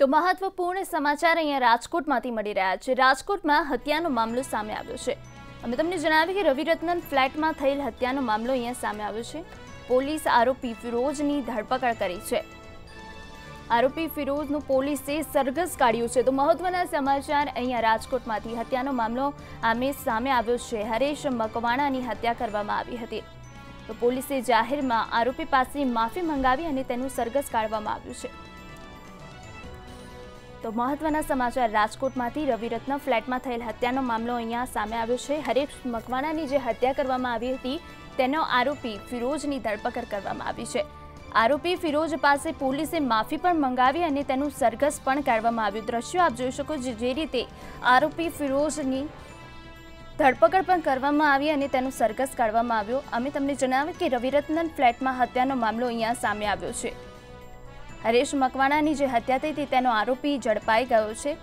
તો મહત્વપૂર્ણ સમાચાર અહીંયા રાજકોટમાંથી મળી રહ્યા છે. રાજકોટમાં હત્યાનો મામલો સામે આવ્યો છે. અમે તમને જણાવ્યું કે રવિરત્નન ફ્લેટમાં થયેલ હત્યાનો મામલો અહીંયા સામે આવ્યો છે. પોલીસ આરોપી ફિરોજની ધરપકડ કરી છે. આરોપી ફિરોજનું પોલીસે સરઘસ કાઢ્યું છે. તો મહત્વના સમાચાર અહીંયા રાજકોટમાંથી. હત્યાનો મામલો આમે સામે આવ્યો છે. હરેશ મકવાણાની હત્યા કરવામાં આવી હતી. તો પોલીસે જાહેરમાં આરોપી પાસે માફી મંગાવી અને તેનું સરઘસ કાઢવામાં આવ્યું છે. તો મહત્વના સમાચાર. રાજકોટમાંથી રવિરત્ન ફ્લેટમાં થયેલ હત્યાનો મામલો અહીંયા સામે આવ્યો છે. હરીફ મકવાણાની જે હત્યા કરવામાં આવી હતી, તેનો આરોપી ફિરોજની ધરપકડ કરવામાં આવી છે. આરોપી ફિરોજ પાસે પોલીસે માફી પણ મંગાવી અને તેનું સરઘસ પણ કાઢવામાં આવ્યું. દ્રશ્યો આપ જોઈ શકો જે રીતે આરોપી ફિરોજની ધરપકડ પણ કરવામાં આવી અને તેનું સરઘસ કાઢવામાં આવ્યો. અમે તમને જણાવ્યું કે રવિરત્નન ફ્લેટમાં હત્યાનો મામલો અહીંયા સામે આવ્યો છે. હરેશ મકવાણાની જે હત્યા થઈ હતી તેનો આરોપી ઝડપાઈ ગયો છે.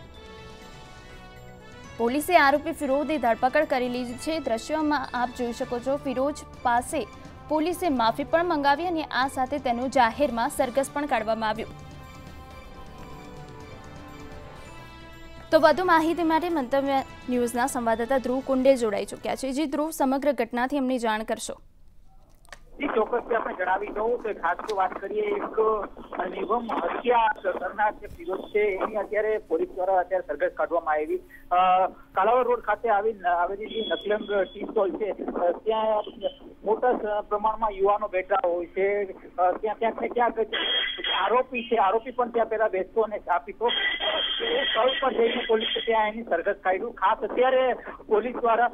પોલીસે આરોપી ફિરોઝની ધરપકડ કરી લીધી છે. દ્રશ્યોમાં આપ જોઈ શકો છો, ફિરોજ પાસે પોલીસે માફી પણ મંગાવી અને આ સાથે તેનું જાહેરમાં સરઘસ પણ કાઢવામાં આવ્યું. તો વધુ માહિતી માટે મંતવ્ય ન્યૂઝના સંવાદદાતા ધ્રુવ કુંડે જોડાઈ ચૂક્યા છે. જે ધ્રુવ, સમગ્ર ઘટનાથી અમને જાણ કરશો. ચોક્કસથી આપણે જણાવી દઉં કે ખાસ તો વાત કરીએ એક નિગમ હત્યા કરનાર જે ફિરોજ છે, એની અત્યારે પોલીસ દ્વારા અત્યારે સરઘસ કાઢવામાં આવી કાલાવડ રોડ ખાતે આવી આવેલી જે નકલંગ ટી સ્ટોલ છે ત્યાં મોટા પ્રમાણમાં યુવાનો બેઠા હોય છે. ત્યાં ક્યાંક ક્યાંક આરોપી છે. આરોપી પણ ત્યાં પેલા બેસતો અને ચા પીતો સ્થળ પર જઈને પોલીસે ત્યાં એની સરઘસ કાઢ્યું. ખાસ અત્યારે પોલીસ દ્વારા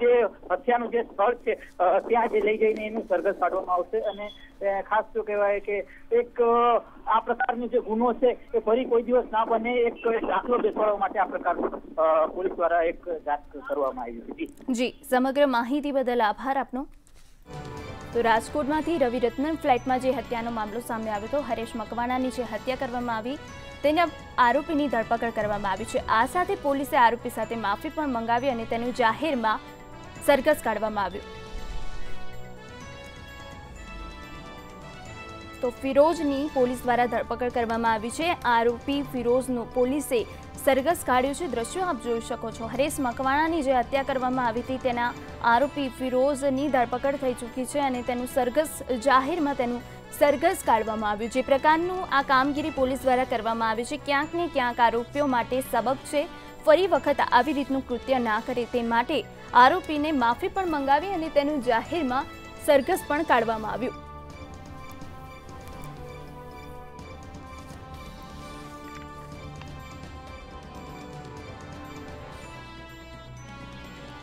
જે હત્યાનું જે સ્થળ છે ત્યાં જે લઈ જઈને એનું સરઘસ કાઢવામાં આવશે. અને ખાસ તો કહેવાય કે એક આ પ્રકારનો જે ગુનો છે, એ ફરી કોઈ દિવસ ના બને. એક દાખલો બેસાડવા માટે આ પ્રકારનું પોલીસ દ્વારા એક જાત કરવામાં આવી હતી. જી. સમગ્ર માહિતી બદલ આભાર આપનો. તો રાજકોટમાંથી રવિરત્નન ફ્લેટમાં જે હત્યાનો મામલો સામે આવ્યો હતો, હરેશ મકવાણાની જે હત્યા કરવામાં આવી, તેને આરોપીની ધરપકડ કરવામાં આવી છે. આ સાથે પોલીસે આરોપી સાથે માફી પણ મંગાવી અને તેનું જાહેરમાં સરઘસ કાઢવામાં આવ્યું. તો ફિરોજની પોલીસ દ્વારા ધરપકડ કરવામાં આવી છે. આરોપી ફિરોજનો પોલીસે સરઘસ કાઢ્યું છે. દ્રશ્યો આપ જોઈ શકો છો. હરેશ મકવાણાની જે હત્યા કરવામાં આવી હતી, તેના આરોપી ફિરોઝની ધરપકડ થઈ ચૂકી છે અને તેનું સરઘસ જાહેરમાં તેનું સરઘસ કાઢવામાં આવ્યું. જે પ્રકારનું આ કામગીરી પોલીસ દ્વારા કરવામાં આવી છે, ક્યાંક ને ક્યાંક આરોપીઓ માટે સબક છે. ફરી વખત આવી રીતનું કૃત્ય ના કરે તે માટે આરોપીને માફી પણ મંગાવી અને તેનું જાહેરમાં સરઘસ પણ કાઢવામાં આવ્યું.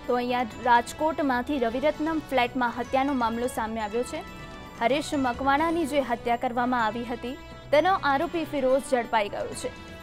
તો અહીંયા રાજકોટમાંથી રવિરત્નમ ફ્લેટમાં હત્યાનો મામલો સામે આવ્યો છે. હરેશ મકવાણાની જે હત્યા કરવામાં આવી હતી, તેનો આરોપી ફિરોઝ ઝડપાઈ ગયો છે.